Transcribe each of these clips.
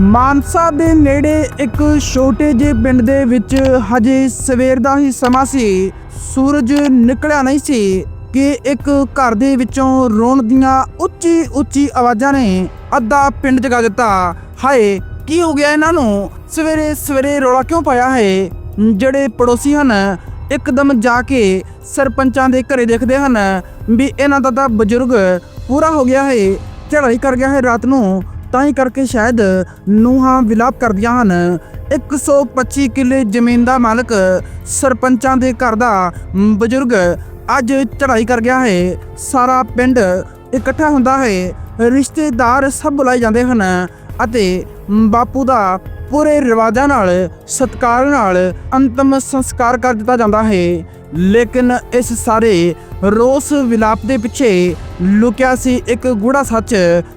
ਮਾਨਸਾ ਦੇ ਨੇੜੇ ਇੱਕ ਛੋਟੇ ਜਿਹੇ ਪਿੰਡ ਦੇ ਵਿੱਚ ਹਜੇ ਸਵੇਰ ਦਾ ਹੀ ਸਮਾਂ ਸੀ। ਸੂਰਜ ਨਿਕਲਿਆ ਨਹੀਂ ਸੀ ਕਿ ਇੱਕ ਘਰ ਦੇ ਵਿੱਚੋਂ ਰੋਣ ਦੀਆਂ ਉੱਚੀ ਉੱਚੀ ਆਵਾਜ਼ਾਂ ਨੇ ਅੱਧਾ ਪਿੰਡ ਜਗਾ ਦਿੱਤਾ। ਹਾਏ, ਕੀ ਹੋ ਗਿਆ ਇਹਨਾਂ ਨੂੰ? ਸਵੇਰੇ ਸਵੇਰੇ ਰੌਲਾ ਕਿਉਂ ਪਾਇਆ ਹੈ? ਜਿਹੜੇ ਪੜੋਸੀ ਹਨ, ਇੱਕਦਮ ਜਾ ਕੇ ਸਰਪੰਚਾਂ ਦੇ ਘਰੇ ਦੇਖਦੇ ਹਨ ਵੀ ਇਹਨਾਂ ਦਾ ਤਾਂ ਬਜ਼ੁਰਗ ਪੂਰਾ ਹੋ ਗਿਆ ਹੈ, ਚੜ੍ਹਾਈ ਕਰ ਗਿਆ ਹੈ ਰਾਤ ਨੂੰ। ਤਾਂ ਹੀ ਕਰਕੇ ਸ਼ਾਇਦ ਨੂਹਾਂ ਵਿਲਾਪ ਕਰਦੀਆਂ ਹਨ। 125 ਕਿੱਲੇ ਜ਼ਮੀਨ ਦਾ ਮਾਲਕ ਸਰਪੰਚਾਂ ਦੇ ਘਰ ਦਾ ਬਜ਼ੁਰਗ ਅੱਜ ਚੜ੍ਹਾਈ ਕਰ ਗਿਆ ਹੈ। ਸਾਰਾ ਪਿੰਡ ਇਕੱਠਾ ਹੁੰਦਾ ਹੈ। ਰਿਸ਼ਤੇਦਾਰ ਸਭ ਬੁਲਾਏ ਜਾਂਦੇ ਹਨ ਅਤੇ ਬਾਪੂ ਦਾ ਪੂਰੇ ਰਿਵਾਜਾਂ ਨਾਲ, ਸਤਿਕਾਰ ਨਾਲ ਅੰਤਮ ਸੰਸਕਾਰ ਕਰ ਦਿੱਤਾ ਜਾਂਦਾ ਹੈ। ਲੇਕਿਨ ਇਸ ਸਾਰੇ ਰੋਸ ਵਿਲਾਪ ਦੇ ਪਿੱਛੇ ਲੁਕਿਆ ਸੀ ਇੱਕ ਗੂੜਾ ਸੱਚ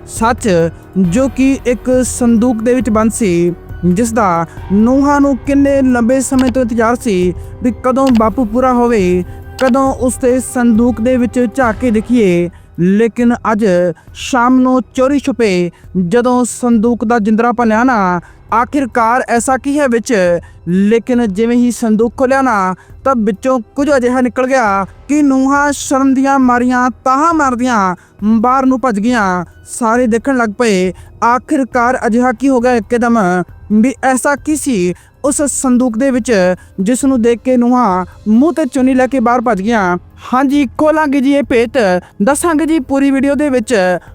ਸੱਚ ਜੋ ਕਿ ਇੱਕ ਸੰਦੂਕ ਦੇ ਵਿੱਚ ਬੰਦ ਸੀ ਜਿਸ ਦਾ ਨੂਹਾਂ ਨੂੰ ਕਿੰਨੇ ਲੰਬੇ ਸਮੇਂ ਤੋਂ ਇੰਤਜ਼ਾਰ ਸੀ ਵੀ ਕਦੋਂ ਬਾਪੂ ਪੂਰਾ ਹੋਵੇ, ਕਦੋਂ ਉਸ ਦੇ ਸੰਦੂਕ ਦੇ ਵਿੱਚ ਝਾਕ ਕੇ ਦੇਖੀਏ। ਲੇਕਿਨ ਅੱਜ ਸ਼ਾਮ ਨੂੰ ਚੋਰੀ ਛੁਪੇ ਜਦੋਂ ਸੰਦੂਕ ਦਾ ਜਿੰਦਰਾ ਭੰਨਿਆ ਨਾ ਆਖਿਰਕਾਰ ਐਸਾ ਕੀ ਹੈ ਵਿੱਚ? ਲੇਕਿਨ ਜਿਵੇਂ ਹੀ ਸੰਦੂਕ ਖੋਲਿਆ ਨਾ, ਤਾਂ ਵਿੱਚੋਂ ਕੁਝ ਅਜਿਹਾ ਨਿਕਲ ਗਿਆ ਕਿ ਨੂਹਾਂ ਸ਼ਰਮ ਦੀਆਂ ਮਾਰੀਆਂ ਤਾਹਾਂ ਮਾਰਦੀਆਂ ਬਾਹਰ ਨੂੰ ਭੱਜ ਗਈਆਂ। ਸਾਰੇ ਦੇਖਣ ਲੱਗ ਪਏ, ਆਖਿਰਕਾਰ ਅਜਿਹਾ ਕੀ ਹੋ ਗਿਆ ਇੱਕਦਮ? ਵੀ ਐਸਾ ਕੀ ਸੀ? ਉਸ ਸੰਦੂਕ ਦੇ ਵਿੱਚ ਜਿਸ ਨੂੰ ਦੇਖ ਕੇ ਨੂਹਾਂ ਮੂੰਹ ਤੇ ਚੁੰਨੀ ਲੈ ਕੇ ਬਾਹਰ ਭੱਜ ਗਿਆ ਹਾਂਜੀ ਖੋਲਾਂਗੇ ਜੀ ਇਹ ਭੇਤ। ਦੱਸਾਂਗੇ ਜੀ ਪੂਰੀ ਵੀਡੀਓ ਦੇ ਵਿੱਚ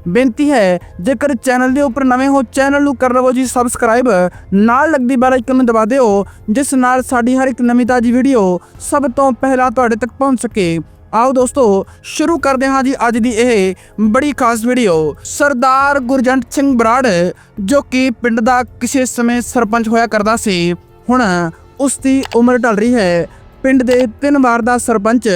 ਬੇਨਤੀ ਹੈ, ਜੇਕਰ ਚੈਨਲ ਦੇ ਉੱਪਰ ਨਵੇਂ ਹੋ ਚੈਨਲ ਨੂੰ ਕਰ ਲਵੋ ਜੀ ਸਬਸਕ੍ਰਾਈਬ। ਨਾਲ ਲੱਗਦੀ ਬੈਲ ਆਈਕਨ ਨੂੰ ਦਬਾ ਦਿਓ, ਜਿਸ ਨਾਲ ਸਾਡੀ ਹਰ ਇੱਕ ਨਵੀਂ ਤਾਜੀ ਵੀਡੀਓ ਸਭ ਤੋਂ ਪਹਿਲਾਂ ਤੁਹਾਡੇ ਤੱਕ ਪਹੁੰਚ ਸਕੇ। ਆਓ ਦੋਸਤੋ, ਸ਼ੁਰੂ ਕਰਦੇ ਹਾਂ ਜੀ ਅੱਜ ਦੀ ਇਹ ਬੜੀ ਖਾਸ ਵੀਡੀਓ। ਸਰਦਾਰ ਗੁਰਜੰਟ ਸਿੰਘ ਬਰਾੜ, ਜੋ ਕਿ ਪਿੰਡ ਦਾ ਕਿਸੇ ਸਮੇਂ ਸਰਪੰਚ ਹੋਇਆ ਕਰਦਾ ਸੀ। ਹੁਣ ਉਸ ਦੀ ਉਮਰ ਢਲ ਰਹੀ ਹੈ। ਪਿੰਡ ਦੇ ਤਿੰਨ ਵਾਰ ਦਾ ਸਰਪੰਚ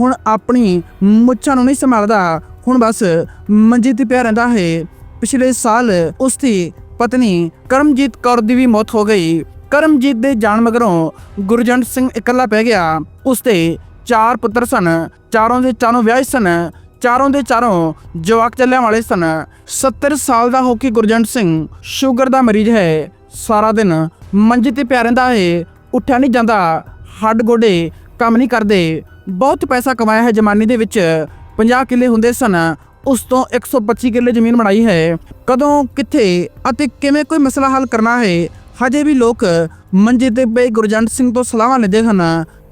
ਹੁਣ ਆਪਣੀ ਮੁੱਛਾਂ ਨੂੰ ਨਹੀਂ ਸੰਭਾਲਦਾ। ਹੁਣ ਬਸ ਮੰਜੀ ਤੇ ਪਿਆ ਰਹਿੰਦਾ ਹੈ। ਪਿਛਲੇ ਸਾਲ ਉਸ ਦੀ ਪਤਨੀ ਕਰਮਜੀਤ ਕੌਰ ਦੀ ਵੀ ਮੌਤ ਹੋ ਗਈ। ਕਰਮਜੀਤ ਦੇ ਜਾਣ ਮਗਰੋਂ ਗੁਰਜੰਟ ਸਿੰਘ ਇਕੱਲਾ ਪੈ ਗਿਆ। ਉਸ ਦੇ ਚਾਰ ਪੁੱਤਰ ਸਨ। ਚਾਰੋਂ ਦੇ ਚਾਰੋਂ ਵਿਆਹੇ ਸਨ। ਚਾਰੋਂ ਦੇ ਚਾਰੋਂ ਜਵਾਕ ਚੱਲਿਆਂ ਵਾਲੇ ਸਨ। 70 ਸਾਲ ਦਾ ਹੋ ਕੇ ਗੁਰਜੰਟ ਸਿੰਘ ਸ਼ੂਗਰ ਦਾ ਮਰੀਜ਼ ਹੈ। ਸਾਰਾ ਦਿਨ ਮੰਜੇ ਤੇ ਪਿਆ ਰਹਿੰਦਾ ਹੈ ਉੱਠਿਆ ਨਹੀਂ ਜਾਂਦਾ, ਹੱਡ ਗੋਡੇ ਕੰਮ ਨਹੀਂ ਕਰਦੇ। ਬਹੁਤ ਪੈਸਾ ਕਮਾਇਆ ਹੈ ਜਮਾਨੀ ਦੇ ਵਿੱਚ 50 ਕਿੱਲੇ ਹੁੰਦੇ ਸਨ, ਉਸ ਤੋਂ 125 ਕਿੱਲੇ ਜ਼ਮੀਨ ਬਣਾਈ ਹੈ। ਕਦੋਂ, ਕਿੱਥੇ ਅਤੇ ਕਿਵੇਂ ਕੋਈ ਮਸਲਾ ਹੱਲ ਕਰਨਾ ਹੈ, ਹਜੇ ਵੀ ਲੋਕ ਮੰਜੇ ਤੇ ਪਏ ਗੁਰਜੰਟ ਸਿੰਘ ਤੋਂ ਸਲਾਹਾਂ ਲੈਂਦੇ ਹਨ।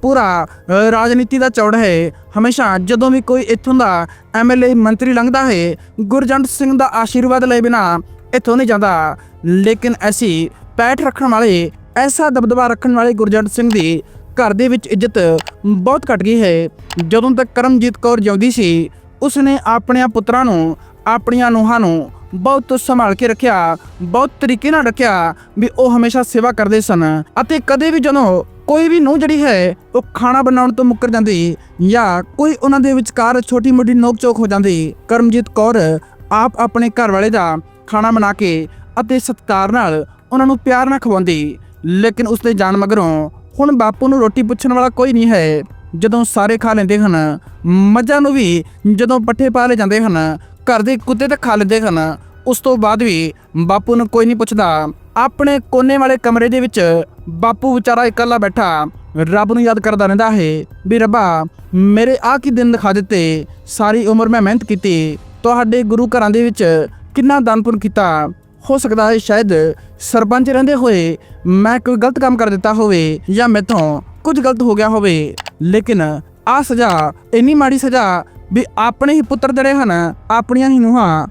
ਪੂਰਾ ਰਾਜਨੀਤੀ ਦਾ ਚੌੜ ਹੈ। ਹਮੇਸ਼ਾ ਜਦੋਂ ਵੀ ਕੋਈ ਇੱਥੋਂ ਦਾ ਐਮਐਲਏ ਮੰਤਰੀ ਲੰਘਦਾ ਹੈ, ਗੁਰਜੰਟ ਸਿੰਘ ਦਾ ਆਸ਼ੀਰਵਾਦ ਲਏ ਬਿਨਾ ਇੱਥੋਂ ਨਹੀਂ ਜਾਂਦਾ। ਲੇਕਿਨ ਐਸੀ ਪੈਠ ਰੱਖਣ ਵਾਲੇ, ਐਸਾ ਦਬਦਬਾ ਰੱਖਣ ਵਾਲੇ ਗੁਰਜੰਟ ਸਿੰਘ ਦੀ ਘਰ ਦੇ ਵਿੱਚ ਇੱਜ਼ਤ ਬਹੁਤ ਘਟ ਗਈ ਹੈ। ਜਦੋਂ ਤੱਕ ਕਰਮਜੀਤ ਕੌਰ ਜਿਉਂਦੀ ਸੀ, ਉਸਨੇ ਆਪਣੀਆਂ ਪੁੱਤਰਾਂ ਨੂੰ, ਆਪਣੀਆਂ ਨੂੰਹਾਂ ਨੂੰ ਬਹੁਤ ਸੰਭਾਲ ਕੇ ਰੱਖਿਆ, ਬਹੁਤ ਤਰੀਕੇ ਨਾਲ ਰੱਖਿਆ ਵੀ ਉਹ ਹਮੇਸ਼ਾ ਸੇਵਾ ਕਰਦੇ ਸਨ ਅਤੇ ਕਦੇ ਵੀ ਜਦੋਂ ਕੋਈ ਵੀ ਨੂੰਹ ਜਿਹੜੀ ਹੈ, ਉਹ ਖਾਣਾ ਬਣਾਉਣ ਤੋਂ ਮੁੱਕਰ ਜਾਂਦੀ ਜਾਂ ਕੋਈ ਉਹਨਾਂ ਦੇ ਵਿਚਕਾਰ ਛੋਟੀ ਮੋਟੀ ਨੋਕ ਚੋਕ ਹੋ ਜਾਂਦੀ, ਕਰਮਜੀਤ ਕੌਰ ਆਪ ਆਪਣੇ ਘਰ ਵਾਲੇ ਦਾ ਖਾਣਾ ਬਣਾ ਕੇ ਅਤੇ ਸਤਿਕਾਰ ਨਾਲ ਉਹਨਾਂ ਨੂੰ ਪਿਆਰ ਨਾਲ ਖਵਾਉਂਦੀ, ਲੇਕਿਨ ਉਸਦੇ ਜਾਣ ਮਗਰੋਂ ਹੁਣ ਬਾਪੂ ਨੂੰ ਰੋਟੀ ਪੁੱਛਣ ਵਾਲਾ ਕੋਈ ਨਹੀਂ ਹੈ। ਜਦੋਂ ਸਾਰੇ ਖਾ ਲੈਂਦੇ ਹਨ, ਮੱਝਾਂ ਨੂੰ ਵੀ ਜਦੋਂ ਪੱਠੇ ਪਾ ਲੈ ਜਾਂਦੇ ਹਨ, ਘਰ ਦੇ ਕੁੱਤੇ ਤਾਂ ਖਾ ਲੈਂਦੇ ਹਨ। ਉਸ ਤੋਂ ਬਾਅਦ ਵੀ ਬਾਪੂ ਨੂੰ ਕੋਈ ਨਹੀਂ ਪੁੱਛਦਾ। ਆਪਣੇ ਕੋਨੇ ਵਾਲੇ ਕਮਰੇ ਦੇ ਵਿੱਚ ਬਾਪੂ ਵਿਚਾਰਾ ਇਕੱਲਾ ਬੈਠਾ, ਰੱਬ ਨੂੰ ਯਾਦ ਕਰਦਾ ਰਹਿੰਦਾ ਹੈ ਵੀ ਰੱਬਾ, ਮੇਰੇ ਆਹ ਕੀ ਦਿਨ ਦਿਖਾ ਦਿੱਤੇ, ਸਾਰੀ ਉਮਰ ਮੈਂ ਮਿਹਨਤ ਕੀਤੀ, ਤੁਹਾਡੇ ਗੁਰੂ ਘਰਾਂ ਦੇ ਵਿੱਚ ਕਿੰਨਾ ਦਾਨ ਪੁੰਨ ਕੀਤਾ। ਹੋ ਸਕਦਾ ਹੈ ਸ਼ਾਇਦ ਸਰਪੰਚ ਰਹਿੰਦੇ ਹੋਏ ਮੈਂ ਕੋਈ ਗਲਤ ਕੰਮ ਕਰ ਦਿੱਤਾ ਹੋਵੇ ਜਾਂ ਮੈਥੋਂ ਕੁਝ ਗਲਤ ਹੋ ਗਿਆ ਹੋਵੇ। ਲੇਕਿਨ ਆ ਸਜ਼ਾ, ਇੰਨੀ ਮਾੜੀ ਸਜ਼ਾ ਵੀ ਆਪਣੇ ਹੀ ਪੁੱਤਰ ਜਿਹੜੇ ਹਨ, ਆਪਣੀਆਂ ਹੀ ਨੂੰਹਾਂ,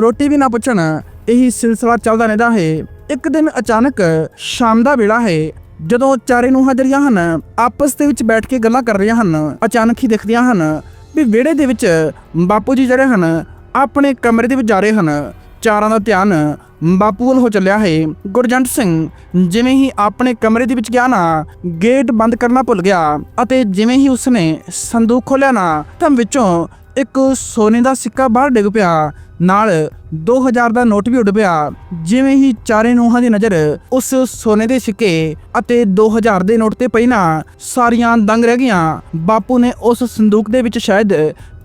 ਰੋਟੀ ਵੀ ਨਾ ਪੁੱਛਣ, ਇਹੀ ਸਿਲਸਿਲਾ ਚੱਲਦਾ ਰਹਿੰਦਾ ਹੈ। ਇੱਕ ਦਿਨ ਅਚਾਨਕ ਸ਼ਾਮ ਦਾ ਵੇਲਾ ਹੈ, ਜਦੋਂ ਚਾਰੇ ਨੂੰਹਾਂ ਜਿਹੜੀਆਂ ਹਨ ਆਪਸ ਦੇ ਵਿੱਚ ਬੈਠ ਕੇ ਗੱਲਾਂ ਕਰ ਰਹੀਆਂ ਹਨ, ਅਚਾਨਕ ਹੀ ਦਿਖਦੀਆਂ ਹਨ ਵੀ ਵਿਹੜੇ ਦੇ ਵਿੱਚ ਬਾਪੂ ਜੀ ਜਿਹੜੇ ਹਨ ਆਪਣੇ ਕਮਰੇ ਦੇ ਵਿੱਚ ਜਾ ਰਹੇ ਹਨ। ਚਾਰਾਂ ਦਾ ਧਿਆਨ ਬਾਪੂ ਵੱਲ ਹੋ ਚੱਲਿਆ ਹੈ। ਗੁਰਜੰਟ ਸਿੰਘ, ਜਿਵੇਂ ਹੀ ਆਪਣੇ ਕਮਰੇ ਦੇ ਵਿੱਚ ਗਿਆ ਨਾ, ਗੇਟ ਬੰਦ ਕਰਨਾ ਭੁੱਲ ਗਿਆ ਅਤੇ ਜਿਵੇਂ ਹੀ ਉਸਨੇ ਸੰਦੂਕ ਖੋਲ੍ਹਿਆ ਨਾ, ਤਾਂ ਵਿੱਚੋਂ ਇੱਕ ਸੋਨੇ ਦਾ ਸਿੱਕਾ ਬਾਹਰ ਡਿੱਗ ਪਿਆ। ਨਾਲ 2000 ਦਾ ਨੋਟ ਵੀ ਉੱਡ ਪਿਆ। ਜਿਵੇਂ ਹੀ ਚਾਰੇ ਨੂੰਹਾਂ ਦੀ ਨਜ਼ਰ ਉਸ ਸੋਨੇ ਦੇ ਸਿੱਕੇ ਅਤੇ 2000 ਦੇ ਨੋਟ ਤੇ ਪਈ ਨਾ, ਸਾਰੀਆਂ ਦੰਗ ਰਹਿ ਗਈਆਂ। ਬਾਪੂ ਨੇ ਉਸ ਸੰਦੂਕ ਦੇ ਵਿੱਚ ਸ਼ਾਇਦ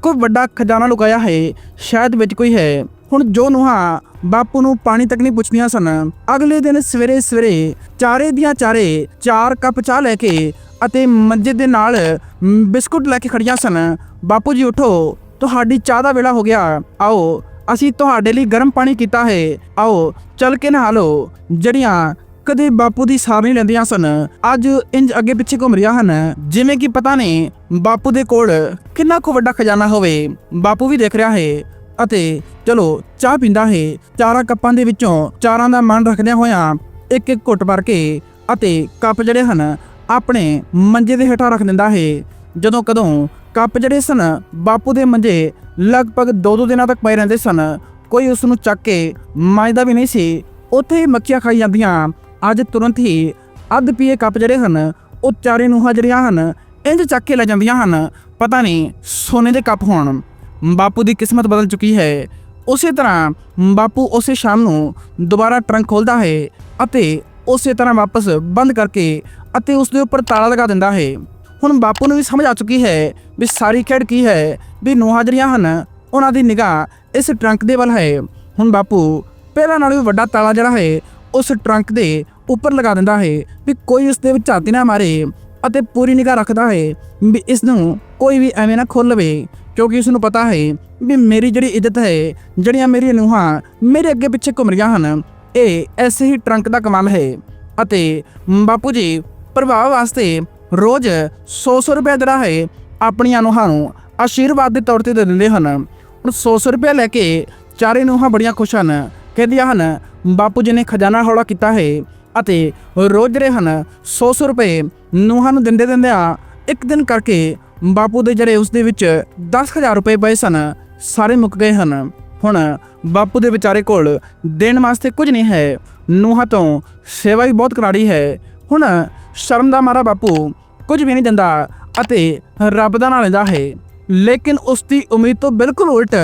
ਕੋਈ ਵੱਡਾ ਖਜ਼ਾਨਾ ਲੁਕਾਇਆ ਹੈ। ਸ਼ਾਇਦ ਵਿੱਚ ਕੋਈ ਹੈ। ਹੁਣ ਜੋ ਨੂੰਹਾਂ ਬਾਪੂ ਨੂੰ ਪਾਣੀ ਤੱਕ ਨਹੀਂ ਪੁੱਛਦੀਆਂ ਸਨ, ਅਗਲੇ ਦਿਨ ਸਵੇਰੇ ਸਵੇਰੇ ਚਾਰੇ ਦੀਆਂ ਚਾਰੇ ਚਾਰ ਕੱਪ ਚਾਹ ਲੈ ਕੇ ਅਤੇ ਮੰਜੇ ਦੇ ਨਾਲ ਬਿਸਕੁਟ ਲੈ ਕੇ ਖੜੀਆਂ ਸਨ। ਬਾਪੂ ਜੀ, ਉਠੋ, ਤੁਹਾਡੀ ਚਾਹ ਦਾ ਵੇਲਾ ਹੋ ਗਿਆ। ਆਓ, ਅਸੀਂ ਤੁਹਾਡੇ ਲਈ ਗਰਮ ਪਾਣੀ ਕੀਤਾ ਹੈ। ਆਓ, ਚੱਲ ਕੇ ਨਹਾ ਲਓ। ਜਿਹੜੀਆਂ ਕਦੇ ਬਾਪੂ ਦੀ ਸਾਰ ਨਹੀਂ ਲੈਂਦੀਆਂ ਸਨ, ਅੱਜ ਇੰਜ ਅੱਗੇ ਪਿੱਛੇ ਘੁੰਮ ਰਹੀਆਂ ਹਨ। ਜਿਵੇਂ ਕਿ ਪਤਾ ਨਹੀਂ, ਬਾਪੂ ਦੇ ਕੋਲ ਕਿੰਨਾ ਕੁ ਵੱਡਾ ਖਜ਼ਾਨਾ ਹੋਵੇ। ਬਾਪੂ ਵੀ ਦੇਖ ਰਿਹਾ ਹੈ। ਅਤੇ ਚਲੋ, ਚਾਹ ਪੀਂਦਾ ਹੈ। ਚਾਰਾਂ ਕੱਪਾਂ ਦੇ ਵਿੱਚੋਂ ਚਾਰਾਂ ਦਾ ਮਨ ਰੱਖਦਿਆਂ ਹੋਇਆਂ ਇੱਕ ਇੱਕ ਘੁੱਟ ਭਰ ਕੇ ਅਤੇ ਕੱਪ ਜਿਹੜੇ ਹਨ, ਆਪਣੇ ਮੰਜੇ ਦੇ ਹੇਠਾਂ ਰੱਖ ਦਿੰਦਾ ਹੈ। ਜਦੋਂ ਕਦੋਂ ਕੱਪ ਜਿਹੜੇ ਸਨ, ਬਾਪੂ ਦੇ ਮੰਜੇ ਲਗਭਗ ਦੋ ਦੋ ਦਿਨਾਂ ਤੱਕ ਪਏ ਰਹਿੰਦੇ ਸਨ। ਕੋਈ ਉਸ ਨੂੰ ਚੱਕ ਕੇ ਮਾਂਜਦਾ ਵੀ ਨਹੀਂ ਸੀ। ਉੱਥੇ ਮੱਖੀਆਂ ਖਾਈ ਜਾਂਦੀਆਂ। ਅੱਜ ਤੁਰੰਤ ਹੀ ਅੱਧ ਪੀਏ ਕੱਪ ਜਿਹੜੇ ਹਨ ਉਹ ਚਾਰੇ ਨੂੰ ਜਿਹੜੀਆਂ ਹਨ, ਇੰਜ ਚੱਕ ਕੇ ਲੈ ਜਾਂਦੀਆਂ ਹਨ। ਪਤਾ ਨਹੀਂ ਸੋਨੇ ਦੇ ਕੱਪ ਹੋਣ। ਬਾਪੂ ਦੀ ਕਿਸਮਤ ਬਦਲ ਚੁੱਕੀ ਹੈ। ਉਸੇ ਤਰ੍ਹਾਂ ਬਾਪੂ ਉਸੇ ਸ਼ਾਮ ਨੂੰ ਦੁਬਾਰਾ ਟਰੰਕ ਖੋਲਦਾ ਹੈ ਅਤੇ ਉਸੇ ਤਰ੍ਹਾਂ ਵਾਪਸ ਬੰਦ ਕਰਕੇ ਅਤੇ ਉਸ ਦੇ ਉੱਪਰ ਤਾਲਾ ਲਗਾ ਦਿੰਦਾ ਹੈ। ਹੁਣ ਬਾਪੂ ਨੂੰ ਵੀ ਸਮਝ ਆ ਚੁੱਕੀ ਹੈ ਵੀ ਸਾਰੀ ਖੇਡ ਕੀ ਹੈ, ਵੀ ਨੂੰਹਾਂ ਜਿਹੜੀਆਂ ਹਨ, ਉਹਨਾਂ ਦੀ ਨਿਗਾਹ ਇਸ ਟਰੰਕ ਦੇ ਵੱਲ ਹੈ। ਹੁਣ ਬਾਪੂ ਪਹਿਲਾਂ ਨਾਲੋਂ ਵੀ ਵੱਡਾ ਤਾਲਾ ਜਿਹੜਾ ਹੈ, ਉਸ ਟਰੰਕ ਦੇ ਉੱਪਰ ਲਗਾ ਦਿੰਦਾ ਹੈ ਵੀ ਕੋਈ ਉਸ ਦੇ ਵਿੱਚ ਝਾਤੀ ਨਾ ਮਾਰੇ ਅਤੇ ਪੂਰੀ ਨਿਗਾਹ ਰੱਖਦਾ ਹੈ ਵੀ ਇਸ ਨੂੰ ਕੋਈ ਵੀ ਐਵੇਂ ਨਾ ਖੋਲ ਲਵੇ, ਕਿਉਂਕਿ ਉਸ ਨੂੰ ਪਤਾ ਹੈ ਵੀ ਮੇਰੀ ਜਿਹੜੀ ਇੱਜ਼ਤ ਹੈ, ਜਿਹੜੀਆਂ ਮੇਰੀਆਂ ਨੂਹਾਂ ਮੇਰੇ ਅੱਗੇ ਪਿੱਛੇ ਘੁੰਮ ਰਹੀਆਂ ਹਨ, ਇਹ ਐਸੇ ਹੀ ਟਰੰਕ ਦਾ ਕਮਾਲ ਹੈ ਅਤੇ ਬਾਪੂ ਜੀ ਪ੍ਰਭਾਵ ਵਾਸਤੇ ਰੋਜ਼ 100-100 ਰੁਪਏ ਜਿਹੜਾ ਹੈ, ਆਪਣੀਆਂ ਨੂਹਾਂ ਨੂੰ ਆਸ਼ੀਰਵਾਦ ਦੇ ਤੌਰ ਤੇ ਦੇ ਦਿੰਦੇ ਹਨ। ਹੁਣ 100-100 ਰੁਪਏ ਲੈ ਕੇ ਚਾਰੇ ਨੂੰਹਾਂ ਬੜੀਆਂ ਖੁਸ਼ ਹਨ, ਕਹਿੰਦੀਆਂ ਹਨ, ਬਾਪੂ ਜੀ ਨੇ ਖਜ਼ਾਨਾ ਹੌਲਾ ਕੀਤਾ ਹੈ ਅਤੇ ਰੋਜ਼ ਜਿਹੜੇ ਹਨ 100-100 ਰੁਪਏ ਨੂੰਹਾਂ ਨੂੰ ਦਿੰਦੇ ਦਿੰਦੇ ਆ ਇੱਕ ਦਿਨ ਕਰਕੇ ਬਾਪੂ ਦੇ ਜਿਹੜੇ ਉਸ ਦੇ ਵਿੱਚ 10000 ਰੁਪਏ ਪਏ ਸਨ, ਸਾਰੇ ਮੁੱਕ ਗਏ ਹਨ। ਹੁਣ ਬਾਪੂ ਦੇ ਵਿਚਾਰੇ ਕੋਲ ਦੇਣ ਵਾਸਤੇ ਕੁਝ ਨਹੀਂ ਹੈ। ਨੂੰਹਾਂ ਤੋਂ ਸੇਵਾ ਵੀ ਬਹੁਤ ਕਰਾੜੀ ਹੈ। ਹੁਣ ਸ਼ਰਮ ਦਾ ਮਾਰਾ ਬਾਪੂ ਕੁਝ ਵੀ ਨਹੀਂ ਦਿੰਦਾ ਅਤੇ ਰੱਬ ਦਾ ਨਾਂ ਲੈਂਦਾ ਹੈ। ਲੇਕਿਨ ਉਸ ਦੀ ਉਮੀਦ ਤੋਂ ਬਿਲਕੁਲ ਉਲਟ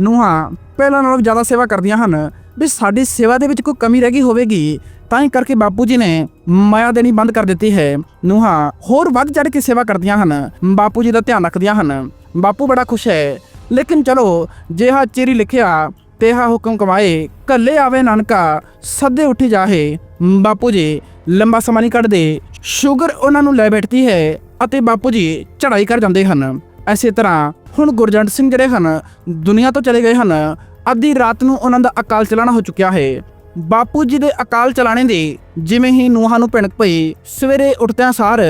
ਨੂੰਹਾਂ ਪਹਿਲਾਂ ਨਾਲੋਂ ਜ਼ਿਆਦਾ ਸੇਵਾ ਕਰਦੀਆਂ ਹਨ। ਵੀ ਸਾਡੀ ਸੇਵਾ ਦੇ ਵਿੱਚ ਕੋਈ ਕਮੀ ਰਹਿ ਗਈ ਹੋਵੇਗੀ। ਤਾਂ ਹੀ ਕਰਕੇ ਬਾਪੂ ਜੀ ਨੇ ਮਾਇਆ ਦੇਣੀ ਬੰਦ ਕਰ ਦਿੱਤੀ ਹੈ। ਨੂੰਹਾਂ, ਹੋਰ ਵੱਧ ਚੜ ਕੇ ਸੇਵਾ ਕਰਦੀਆਂ ਹਨ। ਬਾਪੂ ਜੀ ਦਾ ਧਿਆਨ ਰੱਖਦੀਆਂ ਹਨ। ਬਾਪੂ ਬੜਾ ਖੁਸ਼ ਹੈ। ਲੇਕਿਨ ਚਲੋ, ਜਿਹਾ ਚਿਰੀ ਲਿਖਿਆ, ਤੇਹਾ ਹੁਕਮ ਕਮਾਏ ਕੱਲੇ ਆਵੇ ਨਾਨਕਾ, ਸੱਦੇ ਉੱਠੀ ਜਾਹੇ। ਬਾਪੂ ਜੀ, ਲੰਬਾ ਸਮਾਂ ਨਹੀਂ ਕੱਢਦੇ। ਸ਼ੂਗਰ ਉਹਨਾਂ ਨੂੰ ਲੈ ਬੈਠਦੀ ਹੈ ਅਤੇ ਬਾਪੂ ਜੀ ਚੜਾਈ ਕਰ ਜਾਂਦੇ ਹਨ। ਐਸੇ ਤਰ੍ਹਾਂ ਹੁਣ ਗੁਰਜੰਟ ਸਿੰਘ ਜਿਹੜੇ ਹਨ, ਦੁਨੀਆ ਤੋਂ ਚਲੇ ਗਏ ਹਨ। ਅੱਧੀ ਰਾਤ ਨੂੰ ਉਹਨਾਂ ਦਾ ਅਕਾਲ ਚਲਾਣਾ ਹੋ ਚੁੱਕਿਆ ਹੈ। ਬਾਪੂ ਜੀ ਦੇ ਅਕਾਲ ਚਲਾਣੇ ਦੇ ਜਿਵੇਂ ਹੀ ਨੂੰਹਾਂ ਨੂੰ ਭਿਣਕ ਪਈ, ਸਵੇਰੇ ਉੱਠਦਿਆਂ ਸਾਰ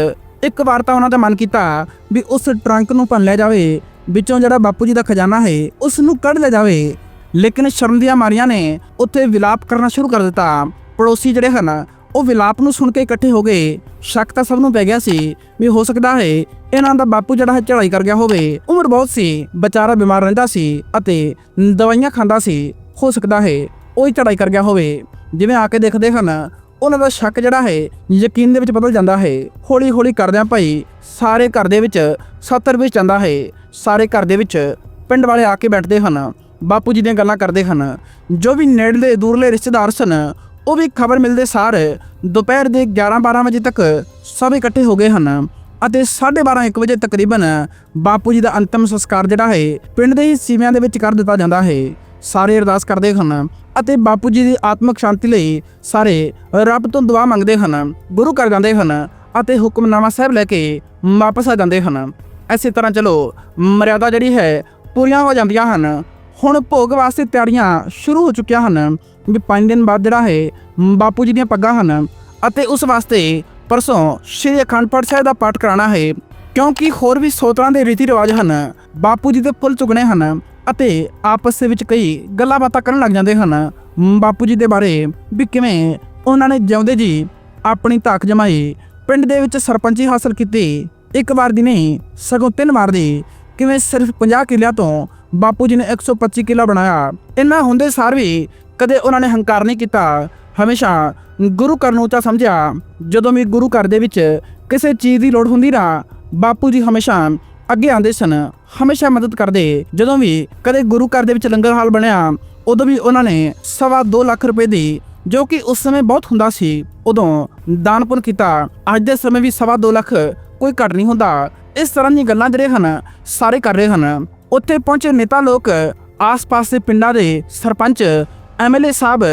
ਇੱਕ ਵਾਰ ਤਾਂ ਉਹਨਾਂ ਦਾ ਮਨ ਕੀਤਾ ਵੀ ਉਸ ਟਰੰਕ ਨੂੰ ਭੰਨ ਲਿਆ ਜਾਵੇ, ਵਿੱਚੋਂ ਜਿਹੜਾ ਬਾਪੂ ਜੀ ਦਾ ਖਜ਼ਾਨਾ ਹੈ ਉਸ ਨੂੰ ਕੱਢ ਲਿਆ ਜਾਵੇ। ਲੇਕਿਨ ਸ਼ਰਮ ਦੀਆਂ ਮਾਰੀਆਂ ਨੇ ਉੱਥੇ ਵਿਲਾਪ ਕਰਨਾ ਸ਼ੁਰੂ ਕਰ ਦਿੱਤਾ। ਪੜੋਸੀ ਜਿਹੜੇ ਹਨ, ਉਹ ਵਿਲਾਪ ਨੂੰ ਸੁਣ ਕੇ ਇਕੱਠੇ ਹੋ ਗਏ। ਸ਼ੱਕ ਤਾਂ ਸਭ ਨੂੰ ਪੈ ਗਿਆ ਸੀ ਵੀ ਹੋ ਸਕਦਾ ਹੈ ਇਹਨਾਂ ਦਾ ਬਾਪੂ ਜਿਹੜਾ ਹੈ ਚੜਾਈ ਕਰ ਗਿਆ ਹੋਵੇ। ਉਮਰ ਬਹੁਤ ਸੀ, ਵਿਚਾਰਾ ਬਿਮਾਰ ਰਹਿੰਦਾ ਸੀ ਅਤੇ ਦਵਾਈਆਂ ਖਾਂਦਾ ਸੀ। ਹੋ ਸਕਦਾ ਹੈ ਉਹ ਹੀ ਚੜਾਈ ਕਰ ਗਿਆ ਹੋਵੇ। ਜਿਵੇਂ ਆ ਕੇ ਦੇਖਦੇ ਹਨ, ਉਹਨਾਂ ਦਾ ਸ਼ੱਕ ਜਿਹੜਾ ਹੈ, ਯਕੀਨ ਦੇ ਵਿੱਚ ਬਦਲ ਜਾਂਦਾ ਹੈ। ਹੌਲੀ ਹੌਲੀ ਕਰਦਿਆਂ ਭਾਈ ਸਾਰੇ ਘਰ ਦੇ ਵਿੱਚ 70 ਵਿੱਚ ਜਾਂਦਾ ਹੈ। ਸਾਰੇ ਘਰ ਦੇ ਵਿੱਚ ਪਿੰਡ ਵਾਲੇ ਆ ਕੇ ਬੈਠਦੇ ਹਨ, ਬਾਪੂ ਜੀ ਦੀਆਂ ਗੱਲਾਂ ਕਰਦੇ ਹਨ। ਜੋ ਵੀ ਨੇੜਲੇ ਦੂਰਲੇ ਰਿਸ਼ਤੇਦਾਰ ਸਨ, ਉਹ ਵੀ ਖਬਰ ਮਿਲਦੇ ਸਾਰ ਦੁਪਹਿਰ ਦੇ 11-12 ਵਜੇ ਤੱਕ ਸਭ ਇਕੱਠੇ ਹੋ ਗਏ ਹਨ ਅਤੇ 12:30 1 ਵਜੇ ਤਕਰੀਬਨ ਬਾਪੂ ਜੀ ਦਾ ਅੰਤਮ ਸੰਸਕਾਰ ਜਿਹੜਾ ਹੈ, ਪਿੰਡ ਦੇ ਹੀ ਸੀਵਿਆਂ ਦੇ ਵਿੱਚ ਕਰ ਦਿੱਤਾ ਜਾਂਦਾ ਹੈ। ਸਾਰੇ ਅਰਦਾਸ ਕਰਦੇ ਹਨ ਅਤੇ ਬਾਪੂ ਜੀ ਦੀ ਆਤਮਿਕ ਸ਼ਾਂਤੀ ਲਈ ਸਾਰੇ ਰੱਬ ਤੋਂ ਦੁਆ ਮੰਗਦੇ ਹਨ, ਗੁਰੂ ਘਰ ਜਾਂਦੇ ਹਨ ਅਤੇ ਹੁਕਮਨਾਮਾ ਸਾਹਿਬ ਲੈ ਕੇ ਵਾਪਸ ਆ ਜਾਂਦੇ ਹਨ। ਐਸੇ ਤਰ੍ਹਾਂ ਚਲੋ, ਮਰਿਆਦਾ ਜਿਹੜੀ ਹੈ, ਪੂਰੀਆਂ ਹੋ ਜਾਂਦੀਆਂ ਹਨ। ਹੁਣ ਭੋਗ ਵਾਸਤੇ ਤਿਆਰੀਆਂ ਸ਼ੁਰੂ ਹੋ ਚੁੱਕੀਆਂ ਹਨ ਵੀ 5 ਦਿਨ ਬਾਅਦ ਜਿਹੜਾ ਹੈ, ਬਾਪੂ ਜੀ ਦੀਆਂ ਪੱਗਾਂ ਹਨ ਅਤੇ ਉਸ ਵਾਸਤੇ ਪਰਸੋਂ ਸ਼੍ਰੀ ਅਖੰਡ ਪਾਠ ਸਾਹਿਬ ਦਾ ਪਾਠ ਕਰਾਉਣਾ ਹੈ। ਕਿਉਂਕਿ ਹੋਰ ਵੀ ਸੌ ਤਰ੍ਹਾਂ ਦੇ ਰੀਤੀ ਰਿਵਾਜ ਹਨ। ਬਾਪੂ ਜੀ ਦੇ ਫੁੱਲ ਚੁਗਣੇ ਹਨ ਅਤੇ ਆਪਸ ਦੇ ਵਿੱਚ ਕਈ ਗੱਲਾਂ ਬਾਤਾਂ ਕਰਨ ਲੱਗ ਜਾਂਦੇ ਹਨ। ਬਾਪੂ ਜੀ ਦੇ ਬਾਰੇ ਵੀ ਕਿਵੇਂ ਉਹਨਾਂ ਨੇ ਜਿਉਂਦੇ ਜੀ, ਆਪਣੀ ਧਾਕ ਜਮਾਈ, ਪਿੰਡ ਦੇ ਵਿੱਚ ਸਰਪੰਚੀ ਹਾਸਲ ਕੀਤੀ, ਇੱਕ ਵਾਰ ਦੀ ਨਹੀਂ, ਸਗੋਂ ਤਿੰਨ ਵਾਰ ਦੀ, ਕਿਵੇਂ ਸਿਰਫ 50 ਕਿੱਲਿਆਂ ਤੋਂ ਬਾਪੂ ਜੀ ਨੇ 125 ਕਿੱਲਾ ਬਣਾਇਆ, ਇੰਨਾ ਹੁੰਦੇ ਸਾਰ ਵੀ ਕਦੇ ਉਹਨਾਂ ਨੇ ਹੰਕਾਰ ਨਹੀਂ ਕੀਤਾ। ਹਮੇਸ਼ਾ ਗੁਰੂ ਘਰ ਨੂੰ ਉੱਚਾ ਸਮਝਿਆ, ਜਦੋਂ ਵੀ ਗੁਰੂ ਘਰ ਦੇ ਵਿੱਚ ਕਿਸੇ ਚੀਜ਼ ਦੀ ਲੋੜ ਹੁੰਦੀ ਨਾ, ਬਾਪੂ ਜੀ ਹਮੇਸ਼ਾ ਅੱਗੇ ਆਉਂਦੇ ਸਨ। ਹਮੇਸ਼ਾ ਮਦਦ ਕਰਦੇ। ਜਦੋਂ ਵੀ ਕਦੇ ਗੁਰੂ ਘਰ ਦੇ ਵਿੱਚ ਲੰਗਰ ਹਾਲ ਬਣਿਆ, ਉਦੋਂ ਵੀ ਉਹਨਾਂ ਨੇ ਸਵਾ 2 ਲੱਖ ਰੁਪਏ ਦੀ, ਜੋ ਕਿ ਉਸ ਸਮੇਂ ਬਹੁਤ ਹੁੰਦਾ ਸੀ, ਉਦੋਂ ਦਾਨ ਪੁੰਨ ਕੀਤਾ। ਅੱਜ ਦੇ ਸਮੇਂ ਵੀ ਸਵਾ 2 ਲੱਖ ਕੋਈ ਘੱਟ ਨਹੀਂ ਹੁੰਦਾ। ਇਸ ਤਰ੍ਹਾਂ ਦੀਆਂ ਗੱਲਾਂ ਜਿਹੜੇ ਹਨ, ਸਾਰੇ ਕਰ ਰਹੇ ਹਨ। ਉੱਥੇ ਪਹੁੰਚੇ ਨੇਤਾ ਲੋਕ, ਆਸ-ਪਾਸ ਦੇ ਪਿੰਡਾਂ ਦੇ ਸਰਪੰਚ ਐਮਐਲਏ ਸਾਹਿਬ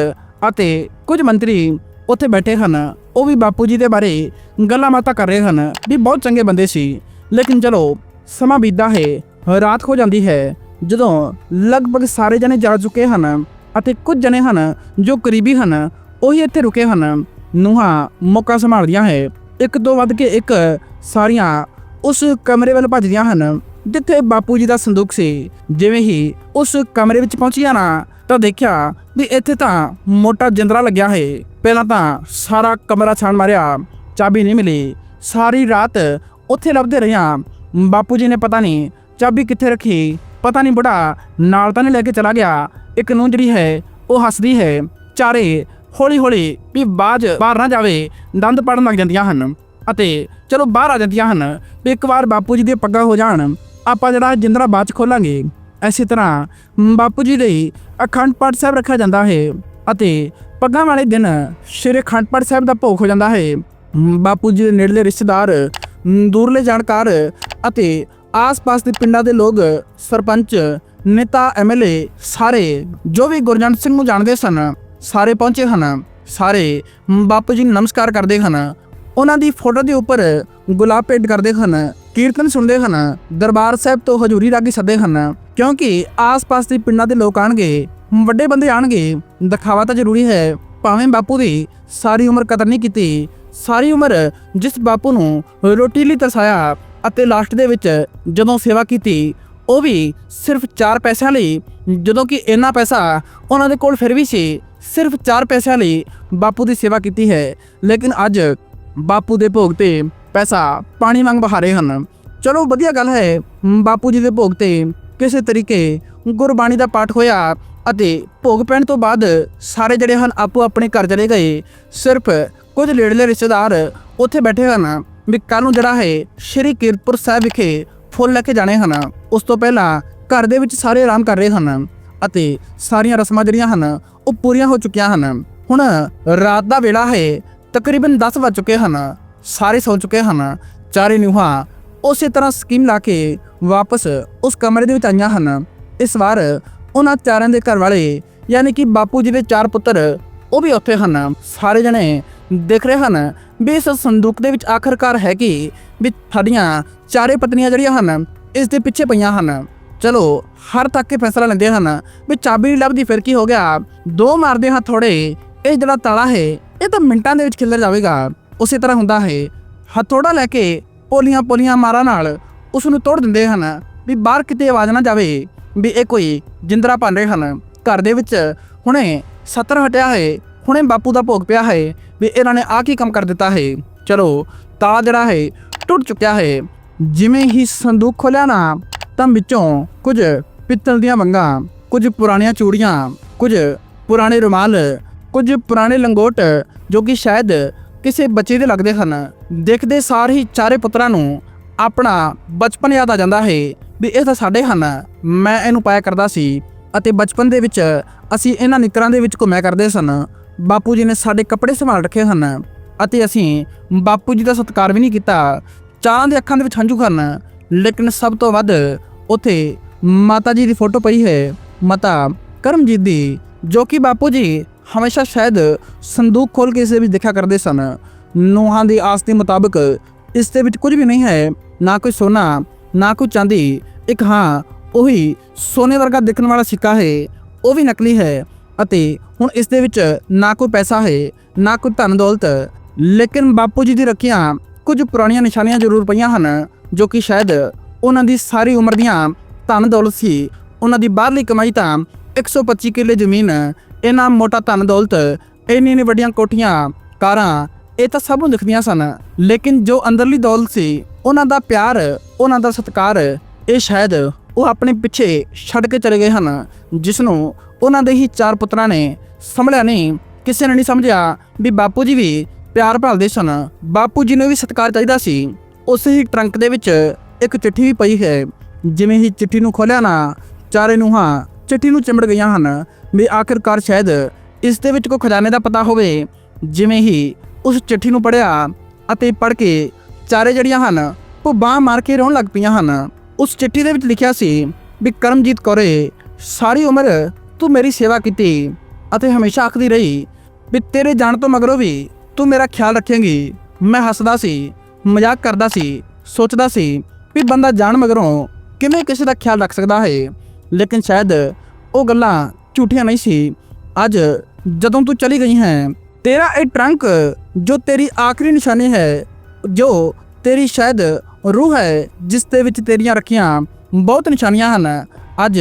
ਅਤੇ ਕੁਝ ਮੰਤਰੀ ਉੱਥੇ ਬੈਠੇ ਹਨ। ਉਹ ਵੀ ਬਾਪੂ ਜੀ ਦੇ ਬਾਰੇ ਗੱਲਾਂ ਬਾਤਾਂ ਕਰ ਰਹੇ ਹਨ। ਵੀ ਬਹੁਤ ਚੰਗੇ ਬੰਦੇ ਸੀ। ਲੇਕਿਨ ਚਲੋ ਸਮਾਂ ਬੀਤਦਾ ਹੈ, ਰਾਤ ਹੋ ਜਾਂਦੀ ਹੈ, ਜਦੋਂ ਲਗਭਗ ਸਾਰੇ ਜਣੇ ਜਾ ਚੁੱਕੇ ਹਨ ਅਤੇ ਕੁਝ ਜਣੇ ਹਨ ਜੋ ਕਰੀਬੀ ਹਨ, ਉਹੀ ਇੱਥੇ ਰੁਕੇ ਹਨ। ਨੂਹਾਂ ਮੌਕਾ ਸੰਭਾਲਦੀਆਂ ਹੈ। ਇੱਕ ਤੋਂ ਵੱਧ ਕੇ ਇੱਕ ਸਾਰੀਆਂ ਉਸ ਕਮਰੇ ਵੱਲ ਭੱਜਦੀਆਂ ਹਨ, ਜਿੱਥੇ ਬਾਪੂ ਜੀ ਦਾ ਸੰਦੂਕ ਸੀ। ਜਿਵੇਂ ਹੀ ਉਸ ਕਮਰੇ ਵਿੱਚ ਪਹੁੰਚੀਆਂ ਨਾ, ਤਾਂ ਦੇਖਿਆ ਵੀ ਇੱਥੇ ਤਾਂ ਮੋਟਾ ਜਿੰਦਰਾ ਲੱਗਿਆ ਹੈ। ਪਹਿਲਾਂ ਤਾਂ ਸਾਰਾ ਕਮਰਾ ਛਾਣ ਮਾਰਿਆ, ਚਾਬੀ ਨਹੀਂ ਮਿਲੀ। ਸਾਰੀ ਰਾਤ ਉੱਥੇ ਲੱਭਦੇ ਰਹੀਆਂ। ਬਾਪੂ ਜੀ ਨੇ ਪਤਾ ਨਹੀਂ ਚਾਬੀ ਕਿੱਥੇ ਰੱਖੀ, ਪਤਾ ਨਹੀਂ ਬੁੜਾ ਨਾਲ ਤਾਂ ਨਹੀਂ ਲੈ ਕੇ ਚਲਾ ਗਿਆ। ਇੱਕ ਨੂੰ ਜਿਹੜੀ ਹੈ, ਉਹ ਹੱਸਦੀ ਹੈ, ਚਾਰੇ ਹੌਲੀ ਹੌਲੀ ਵੀ ਬਾਜ ਬਾਹਰ ਨਾ ਜਾਵੇ, ਦੰਦ ਪੜਨ ਲੱਗ ਜਾਂਦੀਆਂ ਹਨ। ਅਤੇ ਚਲੋ ਬਾਹਰ ਆ ਜਾਂਦੀਆਂ ਹਨ, ਵੀ ਇੱਕ ਵਾਰ ਬਾਪੂ ਜੀ ਦੇ ਪੱਗਾ ਹੋ ਜਾਣ, ਆਪਾਂ ਜਿਹੜਾ ਜਿੰਦਰਾ ਬਾਅਦ ਚ ਖੋਲਾਂਗੇ। ਐਸੀ ਤਰ੍ਹਾਂ ਬਾਪੂ ਜੀ ਲਈ ਅਖੰਡ ਪਾਠ ਸਾਹਿਬ ਰੱਖਿਆ ਜਾਂਦਾ ਹੈ ਅਤੇ ਪੱਗਾਂ ਵਾਲੇ ਦਿਨ ਸ਼੍ਰੀ ਅਖੰਡ ਪਾਠ ਸਾਹਿਬ ਦਾ ਭੋਗ ਹੋ ਜਾਂਦਾ ਹੈ। ਬਾਪੂ ਜੀ ਦੇ ਨੇੜਲੇ ਰਿਸ਼ਤੇਦਾਰ ਦੂਰਲੇ ਜਾਣਕਾਰ ਅਤੇ ਆਸ-ਪਾਸ ਦੇ ਪਿੰਡਾਂ ਦੇ ਲੋਕ, ਸਰਪੰਚ, ਨੇਤਾ ਐਮਐਲਏ ਸਾਰੇ ਜੋ ਵੀ ਗੁਰਜੰਟ ਸਿੰਘ ਨੂੰ ਜਾਣਦੇ ਸਨ, ਸਾਰੇ ਪਹੁੰਚੇ ਹਨ। ਸਾਰੇ ਬਾਪੂ ਜੀ ਨੂੰ ਨਮਸਕਾਰ ਕਰਦੇ ਹਨ। ਉਹਨਾਂ ਦੀ ਫੋਟੋ ਦੇ ਉੱਪਰ ਗੁਲਾਬ ਭੇਟ ਕਰਦੇ ਹਨ, ਕੀਰਤਨ ਸੁਣਦੇ ਹਨ, ਦਰਬਾਰ ਸਾਹਿਬ ਤੋਂ ਹਜ਼ੂਰੀ ਰਾਗੀ ਸੱਦੇ ਹਨ। ਕਿਉਂਕਿ ਆਸ-ਪਾਸ ਦੇ ਪਿੰਡਾਂ ਦੇ ਲੋਕ ਆਣਗੇ ਵੱਡੇ ਬੰਦੇ ਆਣਗੇ ਦਿਖਾਵਾ ਤਾਂ ਜ਼ਰੂਰੀ ਹੈ, ਭਾਵੇਂ ਬਾਪੂ ਦੀ ਸਾਰੀ ਉਮਰ ਕਦਰ ਨਹੀਂ ਕੀਤੀ ਸਾਰੀ ਉਮਰ ਜਿਸ ਬਾਪੂ ਨੂੰ ਰੋਟੀ ਲਈ ਤਰਸਾਇਆ ਅਤੇ ਲਾਸਟ ਦੇ ਵਿੱਚ ਜਦੋਂ ਸੇਵਾ ਕੀਤੀ, ਉਹ ਵੀ ਸਿਰਫ 4 ਪੈਸਿਆਂ ਲਈ, ਜਦੋਂ ਕਿ ਇੰਨਾ ਪੈਸਾ ਉਹਨਾਂ ਦੇ ਕੋਲ ਫਿਰ ਵੀ ਸੀ, ਸਿਰਫ 4 ਪੈਸਿਆਂ ਲਈ ਬਾਪੂ ਦੀ ਸੇਵਾ ਕੀਤੀ ਹੈ। ਲੇਕਿਨ ਅੱਜ ਬਾਪੂ ਦੇ ਭੋਗ ਤੇ ਪੈਸਾ ਪਾਣੀ ਵਾਂਗ ਬਹਾ ਰਹੇ ਹਨ। ਚਲੋ ਵਧੀਆ ਗੱਲ ਹੈ, ਬਾਪੂ ਜੀ ਦੇ ਭੋਗ ਤੇ ਕਿਸੇ ਤਰੀਕੇ ਗੁਰਬਾਣੀ ਦਾ ਪਾਠ ਹੋਇਆ ਅਤੇ ਭੋਗ ਪੈਣ ਤੋਂ ਬਾਅਦ ਸਾਰੇ ਜਿਹੜੇ ਹਨ ਆਪੋ ਆਪਣੇ ਘਰ ਚਲੇ ਗਏ, ਸਿਰਫ ਕੁਝ ਨੇੜਲੇ ਰਿਸ਼ਤੇਦਾਰ ਉੱਥੇ ਬੈਠੇ ਹਨ ਵੀ ਕੱਲ ਨੂੰ ਜਿਹੜਾ ਹੈ ਸ਼੍ਰੀ ਕੀਰਤਪੁਰ ਸਾਹਿਬ ਵਿਖੇ ਫੁੱਲ ਲੈ ਕੇ ਜਾਣੇ ਹਨ। ਉਸ ਤੋਂ ਪਹਿਲਾਂ ਘਰ ਦੇ ਵਿੱਚ ਸਾਰੇ ਆਰਾਮ ਕਰ ਰਹੇ ਹਨ ਅਤੇ ਸਾਰੀਆਂ ਰਸਮਾਂ ਜਿਹੜੀਆਂ ਹਨ, ਉਹ ਪੂਰੀਆਂ ਹੋ ਚੁੱਕੀਆਂ ਹਨ। ਹੁਣ ਰਾਤ ਦਾ ਵੇਲਾ ਹੈ, ਤਕਰੀਬਨ 10 ਵੱਜ ਚੁੱਕੇ ਹਨ, ਸਾਰੇ ਸੌ ਚੁੱਕੇ ਹਨ। ਚਾਰੇ ਨਿਊਹਾਂ ਉਸੇ ਤਰ੍ਹਾਂ ਸਕੀਮ ਲਾ ਕੇ ਵਾਪਸ ਉਸ ਕਮਰੇ ਦੇ ਵਿੱਚ ਆਈਆਂ ਹਨ। ਇਸ ਵਾਰ ਉਹਨਾਂ ਚਾਰਾਂ ਦੇ ਘਰ ਵਾਲੇ ਯਾਨੀ ਕਿ ਬਾਪੂ ਜੀ ਦੇ ਚਾਰ ਪੁੱਤਰ, ਉਹ ਵੀ ਉੱਥੇ ਹਨ। ਸਾਰੇ ਜਣੇ ਦੇਖ ਰਹੇ ਹਨ ਵੀ ਇਸ ਸੰਦੂਕ ਦੇ ਵਿੱਚ ਆਖਰਕਾਰ ਹੈ ਕਿ ਵੀ ਸਾਡੀਆਂ ਚਾਰੇ ਪਤਨੀਆਂ ਜਿਹੜੀਆਂ ਹਨ, ਇਸ ਦੇ ਪਿੱਛੇ ਪਈਆਂ ਹਨ। ਚਲੋ, ਹਰ ਤੱਕ ਕੇ ਫੈਸਲਾ ਲੈਂਦੇ ਹਨ ਵੀ ਚਾਬੀ ਲੱਭਦੀ, ਫਿਰ ਕੀ ਹੋ ਗਿਆ? ਦੋ ਮਾਰਦੇ ਹਾਂ ਥੋੜੇ ਇਹ ਜਿਹੜਾ ਤਾਲਾ ਹੈ, ਇਹ ਤਾਂ ਮਿੰਟਾਂ ਦੇ ਵਿੱਚ ਖਿਲਰ ਜਾਵੇਗਾ। ਉਸੇ ਤਰ੍ਹਾਂ ਹੁੰਦਾ ਹੈ, ਹਥੋੜਾ ਲੈ ਕੇ ਪੋਲੀਆਂ ਪੋਲੀਆਂ ਮਾਰਾਂ ਨਾਲ ਉਸ ਨੂੰ ਤੋੜ ਦਿੰਦੇ ਹਨ ਵੀ ਬਾਹਰ ਕਿਤੇ ਆਵਾਜ਼ ਨਾ ਜਾਵੇ ਵੀ ਇਹ ਕੋਈ ਜਿੰਦਰਾ ਪਾਉਂਦੇ ਹਨ। ਘਰ ਦੇ ਵਿੱਚ ਹੁਣੇ ਸੱਤਰ ਹਟਿਆ ਹੈ। ਹੁਣੇ ਬਾਪੂ ਦਾ ਭੋਗ ਪਿਆ ਹੈ ਵੀ ਇਹਨਾਂ ਨੇ ਆ ਕੀ ਕੰਮ ਕਰ ਦਿੱਤਾ ਹੈ। ਚਲੋ ਤਾਲਾ ਜਿਹੜਾ ਹੈ, ਟੁੱਟ ਚੁੱਕਿਆ ਹੈ। ਜਿਵੇਂ ਹੀ ਸੰਦੂਕ ਖੋਲਿਆ ਨਾ, ਤਾਂ ਵਿੱਚੋਂ ਕੁਝ ਪਿੱਤਲ ਦੀਆਂ ਵੰਗਾਂ, ਕੁਝ ਪੁਰਾਣੀਆਂ ਚੂੜੀਆਂ, ਕੁਝ ਪੁਰਾਣੇ ਰੁਮਾਲ, ਕੁਝ ਪੁਰਾਣੇ ਲੰਗੋਟ, ਜੋ ਕਿ ਸ਼ਾਇਦ ਕਿਸੇ ਬੱਚੇ ਦੇ ਲੱਗਦੇ ਹਨ, ਦੇਖਦੇ ਸਾਰ ਹੀ ਚਾਰੇ ਪੁੱਤਰਾਂ ਨੂੰ ਆਪਣਾ ਬਚਪਨ ਯਾਦ ਆ ਜਾਂਦਾ ਹੈ ਵੀ ਇਹ ਤਾਂ ਸਾਡੇ ਹਨ। ਮੈਂ ਇਹਨੂੰ ਪਾਇਆ ਕਰਦਾ ਸੀ ਅਤੇ ਬਚਪਨ ਦੇ ਵਿੱਚ ਅਸੀਂ ਇਹਨਾਂ ਨਿਕਰਾਂ ਦੇ ਵਿੱਚ ਘੁੰਮਿਆ ਕਰਦੇ ਸਨ। ਬਾਪੂ ਜੀ ਨੇ ਸਾਡੇ ਕੱਪੜੇ ਸੰਭਾਲ ਰੱਖੇ ਹਨ ਅਤੇ ਅਸੀਂ ਬਾਪੂ ਜੀ ਦਾ ਸਤਿਕਾਰ ਵੀ ਨਹੀਂ ਕੀਤਾ। ਚਾਰਾਂ ਦੇ ਅੱਖਾਂ ਦੇ ਵਿੱਚ ਹੰਝੂ ਹਨ। ਲੇਕਿਨ ਸਭ ਤੋਂ ਵੱਧ ਉੱਥੇ ਮਾਤਾ ਜੀ ਦੀ ਫੋਟੋ ਪਈ ਹੈ। ਮਾਤਾ ਕਰਮਜੀਤ ਦੀ, ਜੋ ਕਿ ਬਾਪੂ ਜੀ ਹਮੇਸ਼ਾ ਸ਼ਾਇਦ ਸੰਦੂਕ ਖੋਲ ਕੇ ਇਸ ਦੇ ਵਿੱਚ ਦੇਖਿਆ ਕਰਦੇ ਸਨ। ਨੂਹਾਂ ਦੀ ਆਸ ਦੇ ਮੁਤਾਬਕ ਇਸ ਦੇ ਵਿੱਚ ਕੁਝ ਵੀ ਨਹੀਂ ਹੈ। ਨਾ ਕੋਈ ਸੋਨਾ, ਨਾ ਕੋਈ ਚਾਂਦੀ। ਇੱਕ ਹਾਂ, ਉਹੀ ਸੋਨੇ ਵਰਗਾ ਦਿਖਣ ਵਾਲਾ ਸਿੱਕਾ ਹੈ। ਉਹ ਵੀ ਨਕਲੀ ਹੈ। ਅਤੇ ਹੁਣ ਇਸ ਦੇ ਵਿੱਚ ਨਾ ਕੋਈ ਪੈਸਾ ਹੈ, ਨਾ ਕੋਈ ਧਨ ਦੌਲਤ, ਲੇਕਿਨ ਬਾਪੂ ਜੀ ਦੀ ਰੱਖੀਆਂ ਕੁਝ ਪੁਰਾਣੀਆਂ ਨਿਸ਼ਾਨੀਆਂ ਜ਼ਰੂਰ ਪਈਆਂ ਹਨ, ਜੋ ਕਿ ਸ਼ਾਇਦ ਉਹਨਾਂ ਦੀ ਸਾਰੀ ਉਮਰ ਦੀਆਂ ਧਨ ਦੌਲਤ ਸੀ। ਉਹਨਾਂ ਦੀ ਬਾਹਰਲੀ ਕਮਾਈ ਤਾਂ 125 ਕਿੱਲੇ ਜ਼ਮੀਨ ਇਹਨਾਂ ਮੋਟਾ ਧਨ ਦੌਲਤ ਇੰਨੀ ਇੰਨੀ ਵੱਡੀਆਂ ਕੋਠੀਆਂ, ਕਾਰਾਂ, ਇਹ ਤਾਂ ਸਭ ਨੂੰ ਦਿਖਦੀਆਂ ਸਨ। ਲੇਕਿਨ ਜੋ ਅੰਦਰਲੀ ਦੌਲਤ ਸੀ, ਉਹਨਾਂ ਦਾ ਪਿਆਰ, ਉਹਨਾਂ ਦਾ ਸਤਿਕਾਰ, ਇਹ ਸ਼ਾਇਦ ਉਹ ਆਪਣੇ ਪਿੱਛੇ ਛੱਡ ਕੇ ਚਲੇ ਗਏ ਹਨ ਜਿਸ ਨੂੰ ਉਹਨਾਂ ਦੇ ਹੀ ਚਾਰ ਪੁੱਤਰਾਂ ਨੇ ਸੰਭਲਿਆ ਨਹੀਂ। ਕਿਸੇ ਨੇ ਨਹੀਂ ਸਮਝਿਆ ਵੀ ਬਾਪੂ ਜੀ ਵੀ ਪਿਆਰ ਭਾਲਦੇ ਸਨ। ਬਾਪੂ ਜੀ ਨੂੰ ਵੀ ਸਤਿਕਾਰ ਚਾਹੀਦਾ ਸੀ। ਉਸ ਹੀ ਟਰੰਕ ਦੇ ਵਿੱਚ ਇੱਕ ਚਿੱਠੀ ਵੀ ਪਈ ਹੈ। ਜਿਵੇਂ ਹੀ ਚਿੱਠੀ ਨੂੰ ਖੋਲਿਆ ਨਾ, ਚਾਰੇ ਨੂੰ ਹਾਂ ਚਿੱਠੀ ਨੂੰ ਚਿੰਬੜ ਗਈਆਂ ਹਨ ਵੀ ਆਖਿਰਕਾਰ ਸ਼ਾਇਦ ਇਸ ਦੇ ਵਿੱਚ ਕੋਈ ਖਜ਼ਾਨੇ ਦਾ ਪਤਾ ਹੋਵੇ। ਜਿਵੇਂ ਹੀ ਉਸ ਚਿੱਠੀ ਨੂੰ ਪੜਿਆ ਅਤੇ ਪੜ੍ਹ ਕੇ ਚਾਰੇ ਜਿਹੜੀਆਂ ਹਨ, ਉਹ ਬਾਂਹ ਮਾਰ ਕੇ ਰੋਣ ਲੱਗ ਪਈਆਂ ਹਨ। ਉਸ ਚਿੱਠੀ ਦੇ ਵਿੱਚ ਲਿਖਿਆ ਸੀ ਵੀ ਕਰਮਜੀਤ ਕੌਰੇ, ਸਾਰੀ ਉਮਰ ਤੂੰ ਮੇਰੀ ਸੇਵਾ ਕੀਤੀ ਅਤੇ ਹਮੇਸ਼ਾ ਆਖਦੀ ਰਹੀ ਵੀ ਤੇਰੇ ਜਾਣ ਤੋਂ ਮਗਰੋਂ ਵੀ ਤੂੰ ਮੇਰਾ ਖਿਆਲ ਰੱਖੇਂਗੀ। ਮੈਂ ਹੱਸਦਾ ਸੀ, ਮਜ਼ਾਕ ਕਰਦਾ ਸੀ, ਸੋਚਦਾ ਸੀ ਵੀ ਬੰਦਾ ਜਾਣ ਮਗਰੋਂ ਕਿਵੇਂ ਕਿਸੇ ਦਾ ਖਿਆਲ ਰੱਖ ਸਕਦਾ ਹੈ। ਲੇਕਿਨ ਸ਼ਾਇਦ ਉਹ ਗੱਲਾਂ ਝੂਠੀਆਂ ਨਹੀਂ ਸੀ। ਅੱਜ ਜਦੋਂ ਤੂੰ ਚਲੀ ਗਈ ਹੈ, ਤੇਰਾ ਇਹ ਟਰੰਕ ਜੋ ਤੇਰੀ ਆਖਰੀ ਨਿਸ਼ਾਨੀ ਹੈ, ਜੋ ਤੇਰੀ ਸ਼ਾਇਦ ਰੂਹ ਹੈ, ਜਿਸ ਦੇ ਵਿੱਚ ਤੇਰੀਆਂ ਰੱਖੀਆਂ ਬਹੁਤ ਨਿਸ਼ਾਨੀਆਂ ਹਨ, ਅੱਜ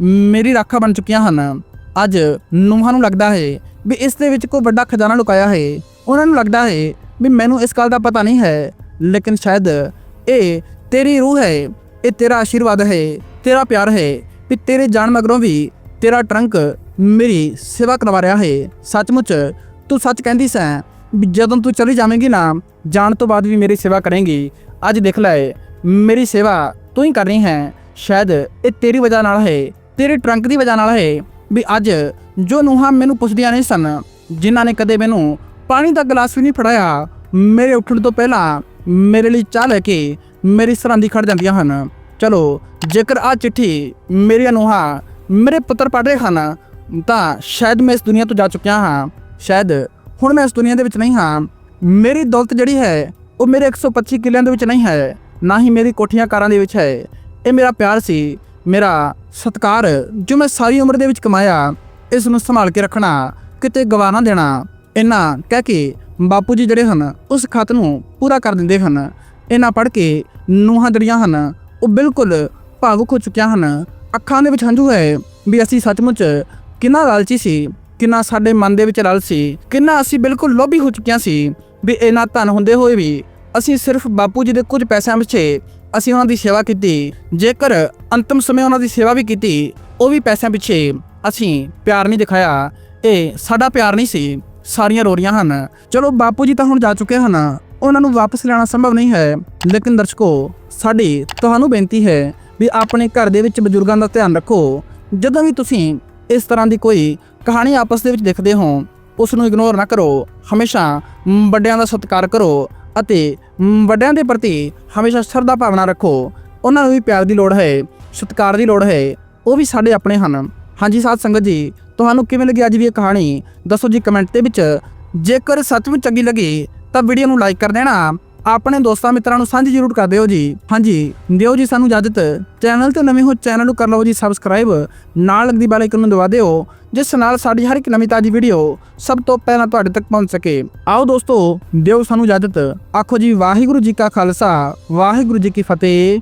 ਮੇਰੀ ਰਾਖਾ ਬਣ ਚੁੱਕੀਆਂ ਹਨ। ਅੱਜ ਨੂੰਹਾਂ ਨੂੰ ਲੱਗਦਾ ਹੈ ਵੀ ਇਸ ਦੇ ਵਿੱਚ ਕੋਈ ਵੱਡਾ ਖਜ਼ਾਨਾ ਲੁਕਾਇਆ ਹੈ। ਉਹਨਾਂ ਨੂੰ ਲੱਗਦਾ ਹੈ ਵੀ ਮੈਨੂੰ ਇਸ ਗੱਲ ਦਾ ਪਤਾ ਨਹੀਂ ਹੈ, ਲੇਕਿਨ ਸ਼ਾਇਦ ਇਹ ਤੇਰੀ ਰੂਹ ਹੈ, ਇਹ ਤੇਰਾ ਆਸ਼ੀਰਵਾਦ ਹੈ, ਤੇਰਾ ਪਿਆਰ ਹੈ ਵੀ ਤੇਰੇ ਜਾਣ ਮਗਰੋਂ ਵੀ ਤੇਰਾ ਟਰੰਕ ਮੇਰੀ ਸੇਵਾ ਕਰਵਾ ਰਿਹਾ ਹੈ। ਸੱਚਮੁੱਚ ਤੂੰ ਸੱਚ ਕਹਿੰਦੀ ਸੈਂ ਵੀ ਜਦੋਂ ਤੂੰ ਚਲੀ ਜਾਵੇਂਗੀ ਨਾ, ਜਾਣ ਤੋਂ ਬਾਅਦ ਵੀ ਮੇਰੀ ਸੇਵਾ ਕਰੇਂਗੀ। ਅੱਜ ਦੇਖ ਲੈ, ਮੇਰੀ ਸੇਵਾ ਤੂੰ ਹੀ ਕਰ ਰਹੀ ਹੈ। ਸ਼ਾਇਦ ਇਹ ਤੇਰੀ ਵਜ੍ਹਾ ਨਾਲ ਹੈ ਤੇਰੇ ਟਰੰਕ ਦੀ ਵਜ੍ਹਾ ਨਾਲ ਹੈ ਵੀ ਅੱਜ ਜੋ ਨੂਹਾਂ ਮੈਨੂੰ ਪੁੱਛਦੀਆਂ ਨਹੀਂ ਸਨ, ਜਿਨ੍ਹਾਂ ਨੇ ਕਦੇ ਮੈਨੂੰ ਪਾਣੀ ਦਾ ਗਲਾਸ ਵੀ ਨਹੀਂ ਫੜਾਇਆ, ਮੇਰੇ ਉੱਠਣ ਤੋਂ ਪਹਿਲਾਂ ਮੇਰੇ ਲਈ ਚਾਹ ਲੈ ਕੇ ਮੇਰੀ ਸਰਾਂਦੀ ਖੜ ਜਾਂਦੀਆਂ ਹਨ। ਚਲੋ, ਜੇਕਰ ਆ ਚਿੱਠੀ ਮੇਰੀਆਂ ਨੂੰਹਾਂ ਮੇਰੇ ਪੁੱਤਰ ਪੜ੍ਹ ਰਹੇ ਹਨ, ਤਾਂ ਸ਼ਾਇਦ ਮੈਂ ਇਸ ਦੁਨੀਆ ਤੋਂ ਜਾ ਚੁੱਕਿਆ ਹਾਂ। ਸ਼ਾਇਦ ਹੁਣ ਮੈਂ ਇਸ ਦੁਨੀਆ ਦੇ ਵਿੱਚ ਨਹੀਂ ਹਾਂ। ਮੇਰੀ ਦੌਲਤ ਜਿਹੜੀ ਹੈ, ਉਹ ਮੇਰੇ 125 ਕਿੱਲਿਆਂ ਦੇ ਵਿੱਚ ਨਹੀਂ ਹੈ। ਨਾ ਹੀ ਮੇਰੀ ਕੋਠੀਆਂ ਕਾਰਾਂ ਦੇ ਵਿੱਚ ਹੈ। ਇਹ ਮੇਰਾ ਪਿਆਰ ਸੀ, ਮੇਰਾ ਸਤਕਾਰ ਜੋ ਮੈਂ ਸਾਰੀ ਉਮਰ ਦੇ ਵਿੱਚ ਕਮਾਇਆ, ਇਸ ਨੂੰ ਸੰਭਾਲ ਕੇ ਰੱਖਣਾ, ਕਿਤੇ ਗਵਾ ਨਾ ਦੇਣਾ ਇਹਨਾਂ ਕਹਿ ਕੇ ਬਾਪੂ ਜੀ ਜਿਹੜੇ ਹਨ, ਉਸ ਖਤ ਨੂੰ ਪੂਰਾ ਕਰ ਦਿੰਦੇ ਹਨ। ਇਹਨਾਂ ਪੜ੍ਹ ਕੇ ਨੂੰਹਾਂ ਜਿਹੜੀਆਂ ਹਨ, ਉਹ ਬਿਲਕੁਲ ਭਾਵੁਕ ਹੋ ਚੁੱਕੀਆਂ ਹਨ। ਅੱਖਾਂ ਦੇ ਵਿੱਚ ਹੰਝੂ ਹੈ ਵੀ ਅਸੀਂ ਸੱਚਮੁੱਚ ਕਿੰਨਾ ਲਾਲਚੀ ਸੀ, ਕਿੰਨਾ ਸਾਡੇ ਮਨ ਦੇ ਵਿੱਚ ਲਾਲਚ ਸੀ, ਕਿੰਨਾ ਅਸੀਂ ਬਿਲਕੁਲ ਲੋਭੀ ਹੋ ਚੁੱਕੀਆਂ ਸੀ ਵੀ ਇਹਨਾਂ ਧਨ ਹੁੰਦੇ ਹੋਏ ਵੀ ਅਸੀਂ ਸਿਰਫ ਬਾਪੂ ਜੀ ਦੇ ਕੁਝ ਪੈਸਿਆਂ ਪਿੱਛੇ ਅਸੀਂ ਉਹਨਾਂ ਦੀ ਸੇਵਾ ਕੀਤੀ। ਜੇਕਰ ਅੰਤਮ ਸਮੇਂ ਉਹਨਾਂ ਦੀ ਸੇਵਾ ਵੀ ਕੀਤੀ, ਉਹ ਵੀ ਪੈਸਿਆਂ ਪਿੱਛੇ ਅਸੀਂ ਪਿਆਰ ਨਹੀਂ ਦਿਖਾਇਆ। ਇਹ ਸਾਡਾ ਪਿਆਰ ਨਹੀਂ ਸੀ, ਸਾਰੀਆਂ ਰੋਰੀਆਂ ਹਨ। ਚਲੋ ਬਾਪੂ ਜੀ ਤਾਂ ਹੁਣ ਜਾ ਚੁੱਕੇ ਹਨ, ਉਹਨਾਂ ਨੂੰ ਵਾਪਸ ਲੈਣਾ ਸੰਭਵ ਨਹੀਂ ਹੈ। ਲੇਕਿਨ ਦਰਸ਼ਕੋ, ਸਾਡੀ ਤੁਹਾਨੂੰ ਬੇਨਤੀ ਹੈ ਵੀ ਆਪਣੇ ਘਰ ਦੇ ਵਿੱਚ ਬਜ਼ੁਰਗਾਂ ਦਾ ਧਿਆਨ ਰੱਖੋ। ਜਦੋਂ ਵੀ ਤੁਸੀਂ ਇਸ ਤਰ੍ਹਾਂ ਦੀ ਕੋਈ ਕਹਾਣੀ ਆਪਸ ਦੇ ਵਿੱਚ ਦੇਖਦੇ ਹੋ, ਉਸ ਨੂੰ ਇਗਨੋਰ ਨਾ ਕਰੋ। ਹਮੇਸ਼ਾ ਵੱਡਿਆਂ ਦਾ ਸਤਿਕਾਰ ਕਰੋ ਅਤੇ ਵੱਡਿਆਂ ਦੇ ਪ੍ਰਤੀ ਹਮੇਸ਼ਾ ਸ਼ਰਧਾ ਭਾਵਨਾ ਰੱਖੋ। ਉਹਨਾਂ ਨੂੰ ਵੀ ਪਿਆਰ ਦੀ ਲੋੜ ਹੈ। ਸਤਿਕਾਰ ਦੀ ਲੋੜ ਹੈ, ਉਹ ਵੀ ਸਾਡੇ ਆਪਣੇ ਹਨ। ਹਾਂਜੀ ਸਾਧ ਸੰਗਤ ਜੀ, ਤੁਹਾਨੂੰ ਕਿਵੇਂ ਲੱਗੀ ਅੱਜ ਦੀ ਇਹ ਕਹਾਣੀ? ਦੱਸੋ ਜੀ ਕਮੈਂਟ ਦੇ ਵਿੱਚ। ਜੇਕਰ ਸੱਚਮੁੱਚ ਚੰਗੀ ਲੱਗੀ, ਤਾਂ ਵੀਡੀਓ ਨੂੰ ਲਾਈਕ ਕਰ ਦੇਣਾ। ਆਪਣੇ ਦੋਸਤਾਂ ਮਿੱਤਰਾਂ ਨੂੰ ਸਾਂਝੀ ਜ਼ਰੂਰ ਕਰ ਦਿਓ ਜੀ। ਹਾਂਜੀ, ਦਿਓ ਜੀ ਸਾਨੂੰ ਇਜਾਜ਼ਤ। ਚੈਨਲ ਤੇ ਨਵੇਂ ਹੋ ਚੈਨਲ ਨੂੰ ਕਰ ਲਓ ਜੀ ਸਬਸਕ੍ਰਾਈਬ ਨਾਲ ਲੱਗਦੀ ਬੈਲ ਆਈਕਨ ਨੂੰ ਦਬਾ ਦਿਓ, ਜਿਸ ਨਾਲ ਸਾਡੀ ਹਰ ਇੱਕ ਨਵੀਂ ਤਾਜ਼ੀ ਵੀਡੀਓ ਸਭ ਤੋਂ ਪਹਿਲਾਂ ਤੁਹਾਡੇ ਤੱਕ ਪਹੁੰਚ ਸਕੇ। ਆਓ ਦੋਸਤੋ, ਦਿਓ ਸਾਨੂੰ ਇਜਾਜ਼ਤ। ਆਖੋ ਜੀ ਵਾਹਿਗੁਰੂ ਜੀ ਕਾ ਖਾਲਸਾ, ਵਾਹਿਗੁਰੂ ਜੀ ਕੀ ਫਤਿਹ।